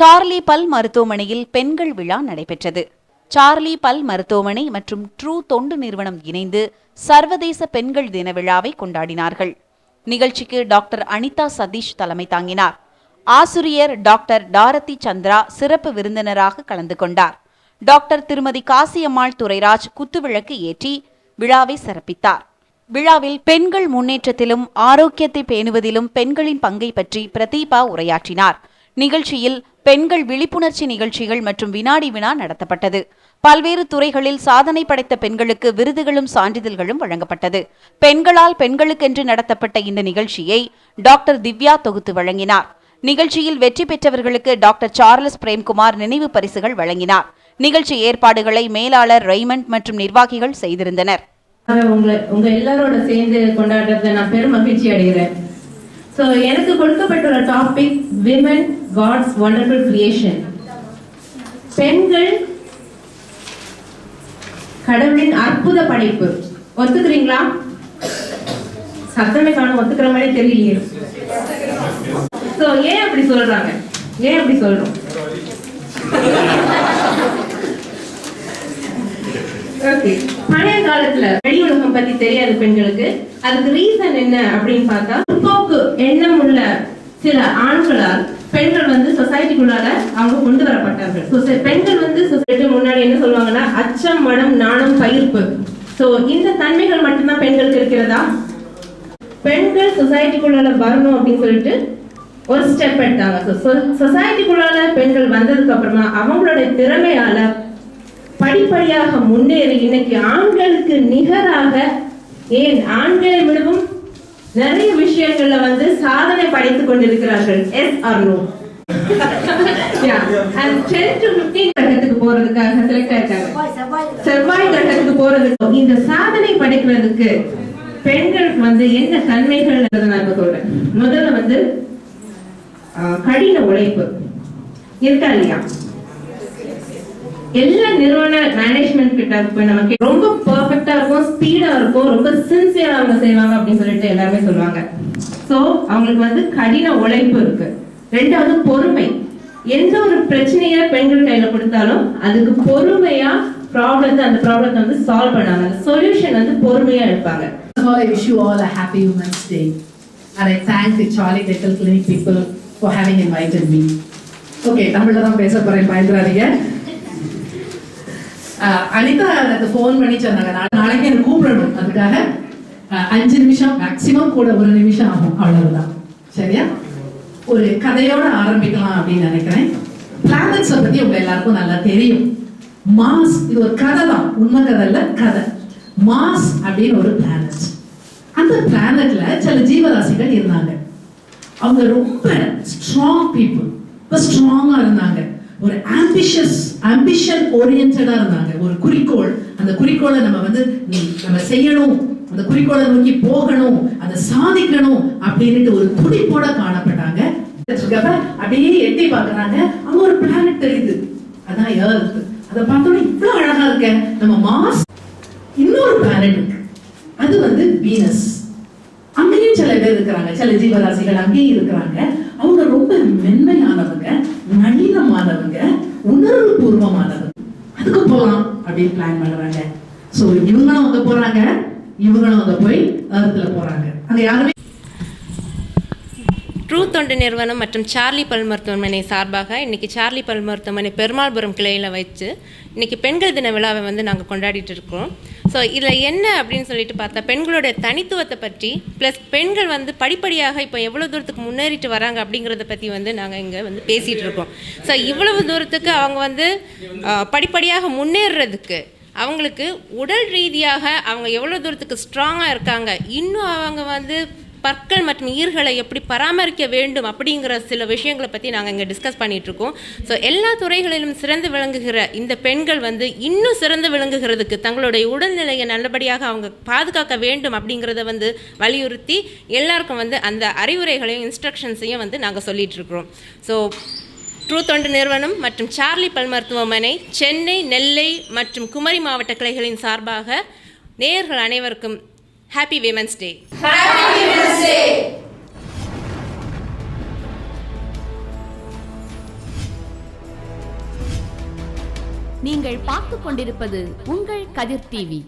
Charlie பல் மருத்துவமனையில் பெண்கள் விழா நடைபெற்றது. சார்லி பல் மருத்துவமனை மற்றும் ட்ரூ தொண்டு நிறுவனம் இணைந்து சர்வதேச பெண்கள் தின விழாவை கொண்டாடினார்கள். நிகழ்ச்சிக்கு டாக்டர் அனிதா சதீஷ் தலைமை தாங்கினார். ஆசிரியர் டாக்டர் டாரதி சந்திரா சிறப்பு விருந்தினராக கலந்து கொண்டார். டாக்டர் திருமதி காசியம்மாள் துரைராஜ் குத்துவிளக்கு ஏற்றி விழாவை சிறப்பித்தார். விழாவில் பெண்கள் முன்னேற்றத்திலும் ஆரோக்கியத்தை பேணுவதிலும் பெண்களின் பங்கை பற்றி பிரதீபா உரையாற்றினார். நிகழ்ச்சியில் பெண்கள் விழிப்புணர்ச்சி நிகழ்ச்சிகள் மற்றும் வினாடி வினா நடத்தப்பட்டது. பல்வேறு துறைகளில் சாதனை படைத்த பெண்களுக்கு விருதுகளும் சான்றிதழ்களும் வழங்கப்பட்டது. பெண்களால் பெண்களுக்கென்று நடத்தப்பட்ட இந்த நிகழ்ச்சியை டாக்டர் திவ்யா தொகுத்து வழங்கினார். நிகழ்ச்சியில் வெற்றி பெற்றவர்களுக்கு டாக்டர் சார்லஸ் பிரேம்குமார் நினைவு பரிசுகள் வழங்கினார். நிகழ்ச்சி ஏற்பாடுகளை மேலாளர் ரெய்மண்ட் மற்றும் நிர்வாகிகள் செய்திருந்தனர். உங்க எல்லாரோட சேர்ந்து கொண்டாடுறத நான் பெரும் மகிழ்ச்சி அடைகிறேன். ஸோ எனக்கு கொடுக்கப்பட்டுள்ள topic women God's wonderful creation பெண்கள் கடவுளின் அற்புத படைப்பு. ஒத்துக்கிறீங்களா? சத்தமே காணும் ஒத்துக்கிற மாதிரி தெரியலையே. ஸோ ஏன் அப்படி சொல்றாங்க? ஏன் அப்படி சொல்றோம்? ஓகே பழைய காலத்துல வெளி உலகம் பத்தி தெரியாத பெண்களுக்கு அதுக்கு ரீசன் என்ன அப்படின்னு பார்த்தா முற்போக்கு எண்ணம் உள்ள சில ஆண்களால் பெண்கள் வந்து சொசைட்டிக்குள்ளால அவங்க கொண்டு வரப்பட்டார்கள். பெண்கள் வந்து சொசைட்டி முன்னாடி என்ன சொல்லுவாங்கன்னா அச்சம் மடம் நாணம் பயிர்ப்பு. சோ இந்த தன்மைகள் மட்டும்தான் பெண்களுக்கு இருக்கிறதா? பெண்கள் சொசைட்டிக்குள்ளால வரணும் அப்படின்னு சொல்லிட்டு ஒரு ஸ்டெப் எடுத்தாங்க. சொசைட்டிக்குள்ளால பெண்கள் வந்ததுக்கு அப்புறமா அவங்களுடைய திறமையால படிப்படியாக முன்னேறி இன்னைக்கு ஆண்களுக்கு நிகராக ஏன் ஆண்களை விடவும் நிறைய விஷயங்கள்ல வந்து சாதனை படைத்துக் கொண்டிருக்கிறார்கள் எஸ் ஆர் நோ போறதுக்காக செலக்ட் ஆயிருக்காங்க செவ்வாய் கிரகத்துக்கு போறதுக்கு. இந்த சாதனை படைக்கிறதுக்கு பெண்கள் வந்து என்ன தன்மைகள் நான் இப்ப சொல்றேன். முதல்ல வந்து ஆஹ், கடின உழைப்பு. இருக்கா இல்லையா? எல்லா நிறுவன மேனேஜ்மெண்ட் கிட்ட போய் நமக்கு ரொம்ப பெர்ஃபெக்ட்டா இருக்கும் ஸ்பீடா இருக்கும் ரொம்ப சின்சியரா அவங்க செய்வாங்க அப்படின்னு சொல்லிட்டு எல்லாருமே சொல்லுவாங்க. சோ அவங்களுக்கு வந்து கடின உழைப்பு இருக்கு. ரெண்டாவது பொறுமை. எந்த ஒரு பிரச்சனைய பெண்கள் கையில கொடுத்தாலும் அதுக்கு பொறுமையா ப்ராப்ளத்தை அந்த ப்ராப்ளத்தை வந்து சால்வ் பண்ணாங்க. சொல்யூஷன் வந்து பொறுமையா எடுப்பாங்க. First I wish you all a happy Women's Day. And I thank the Charlie Dental Clinic people for having invited me. Okay, தமிழ்ல தான் பேச போறேன் பயந்துறாதீங்க. அஹ், அனிதா எனக்கு ஃபோன் பண்ணி சொன்னாங்க. நான் நாளைக்கு எனக்கு கூப்பிடணும். அதுக்காக அஞ்சு நிமிஷம் மேக்சிமம் கூட ஒரு நிமிஷம் ஆகும். அவ்வளவுதான். சரியா? ஒரு கதையோட ஆரம்பிக்கலாம் அப்படின்னு நினைக்கிறேன். பிளானட்ஸை பத்தி உங்க எல்லாருக்கும் நல்லா தெரியும். மாஸ் இது ஒரு கதை தான். உண்மை கதை இல்ல கதை. மாஸ் அப்படின்னு ஒரு பிளானட் அந்த பிளானட்ல சில ஜீவராசிகள் இருந்தாங்க. அவங்க ரொம்ப ஸ்ட்ராங் பீப்புள் ரொம்ப ஸ்ட்ராங்கா இருந்தாங்க. ஒரு ஆம்பிஷியஸ் அம்பிஷன் ஓரியன்டா இருந்தாங்க. ஒரு குறிக்கோள். அந்த குறிக்கோளை நம்ம வந்து நம்ம செய்யணும். அந்த குறிக்கோளை நோக்கி போகணும். அதை சாதிக்கணும் அப்படின்னுட்டு ஒரு துடிப்போட காணப்பட்டாங்க. அப்படியே எட்டி பார்க்கறாங்க. அங்க ஒரு பிளானட் தெரியுது. அதான் ஏர்த் அதை பார்த்தோன்னே இவ்வளவு அழகா இருக்க. நம்ம மாஸ் இன்னொரு பிளானட் இருக்கு. அது வந்து வீனஸ் அங்கேயும் சில பேர் இருக்கிறாங்க. சில ஜீவராசிகள் அங்கேயும் இருக்கிறாங்க. அவங்க ரொம்ப மென்மையானவங்க நளினமானவங்க. உணர்வு பூர்வமானது அதுக்கு போகலாம் அப்படின்னு பிளான் பண்றாங்க. சோ இவங்களும் அங்க போறாங்க. இவங்களும் அங்க போய் அர்த்தத்துல போறாங்க. அங்க யாருமே ட்ரூ தொண்டு நிறுவனம் மற்றும் சார்லி பல் மருத்துவமனை சார்பாக இன்றைக்கி சார்லி பல் மருத்துவமனை பெருமாள்புரம் கிளையில் வச்சு இன்றைக்கி பெண்கள் தின விழாவை வந்து நாங்கள் கொண்டாடிட்டு இருக்கோம். ஸோ இதில் என்ன அப்படின்னு சொல்லிட்டு பார்த்தா பெண்களுடைய தனித்துவத்தை பற்றி ப்ளஸ் பெண்கள் வந்து படிப்படியாக இப்போ எவ்வளோ தூரத்துக்கு முன்னேறிட்டு வராங்க அப்படிங்கிறத பற்றி வந்து நாங்கள் இங்கே வந்து பேசிகிட்டு இருக்கோம். ஸோ இவ்வளவு தூரத்துக்கு அவங்க வந்து படிப்படியாக முன்னேறுறதுக்கு அவங்களுக்கு உடல் ரீதியாக அவங்க எவ்வளோ தூரத்துக்கு ஸ்ட்ராங்காக இருக்காங்க இன்னும் அவங்க வந்து பற்கள் மற்றும் ஈர்களை எப்படி பராமரிக்க வேண்டும் அப்படிங்கிற சில விஷயங்களை பற்றி நாங்கள் இங்கே டிஸ்கஸ் பண்ணிகிட்ருக்கோம் இருக்கோம் ஸோ எல்லா துறைகளிலும் சிறந்து விளங்குகிற இந்த பெண்கள் வந்து இன்னும் சிறந்து விளங்குகிறதுக்கு தங்களுடைய உடல்நிலையை நல்லபடியாக அவங்க பாதுகாக்க வேண்டும் அப்படிங்கிறத வந்து வலியுறுத்தி எல்லாருக்கும் வந்து அந்த அறிவுரைகளையும் இன்ஸ்ட்ரக்ஷன்ஸையும் வந்து நாங்கள் சொல்லிகிட்ருக்குறோம் இருக்கிறோம் ஸோ ட்ரூ தொண்டு நிறுவனம் மற்றும் சார்லி பல் மருத்துவமனை சென்னை நெல்லை மற்றும் குமரி மாவட்ட கிளைகளின் சார்பாக நேயர்கள் அனைவருக்கும் ஹாப்பி விமன்ஸ் டே டே நீங்கள் பார்த்து கொண்டிருப்பது உங்கள் கதிர் டிவி.